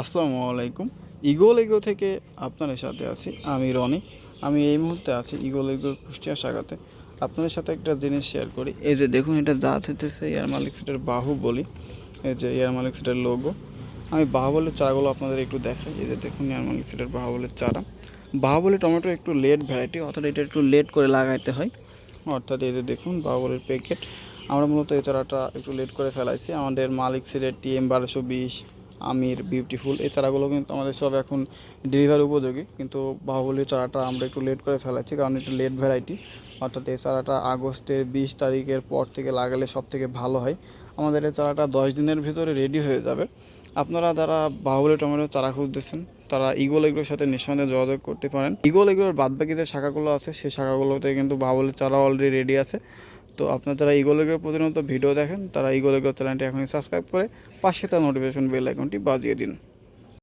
আসসালামু আলাইকুম। ইগোল এগ্রো থেকে আপনাদের সাথে আছি আমি রনি। আমি এই মুহূর্তে আছি ইগোল এগ্রোর কুষ্টিয়া শাখাতে। আপনাদের সাথে একটা জিনিস শেয়ার করি। এই যে দেখুন, এটা দাঁত হতেছে এয়ার মালিক সেটার বাহু বলি এই যে এয়ার মালিক সেটার লোগো আমি বাহুবলের চারাগুলো আপনাদের একটু দেখাই। এই যে দেখুন এয়ার মালিক সেটার বাহুবলের চারা। বাহুবলী টমেটো একটু লেট ভ্যারাইটি অর্থাৎ এটা একটু লেট করে লাগাইতে হয়। অর্থাৎ এই যে দেখুন, বাহুবলের প্যাকেট আমরা মূলত এই চারাটা একটু লেট করে ফেলাইছি। আমাদের মালিক সিলেট টিএম বারোশো বিশ আমির বিউটিফুল এই চারাগুলো কিন্তু আমাদের সব এখন ডেলিভারি উপযোগী। কিন্তু বাহুবলীর চারাটা আমরা একটু লেট করে ফেলাচ্ছি, কারণ এটা লেট ভ্যারাইটি অর্থাৎ এই চারাটা আগস্টের বিশ তারিখের পর থেকে লাগালে সব থেকে ভালো হয়। আমাদের এই চারাটা দশ দিনের ভিতরে রেডি হয়ে যাবে। আপনারা যারা বাহুবলী টমেটো চারা খুঁজতেছেন, তারা ইগোল এগুলোর সাথে নিঃসন্দেহে যোগাযোগ করতে পারেন। ইগোল এগুলোর বাদবাকি যে শাখাগুলো আছে, সেই শাখাগুলোতে কিন্তু বাহুবলীর চারা অলরেডি রেডি আছে। তো আপনারা যারা ইগোলোগ্রাফ প্রতিনিয়ত ভিডিও দেখেন, তারা ইগোলোগ্রাফ চ্যানেলটি এখনই সাবস্ক্রাইব করে পাশে তার নোটিফিকেশন বেল আইকনটি বাজিয়ে দিন।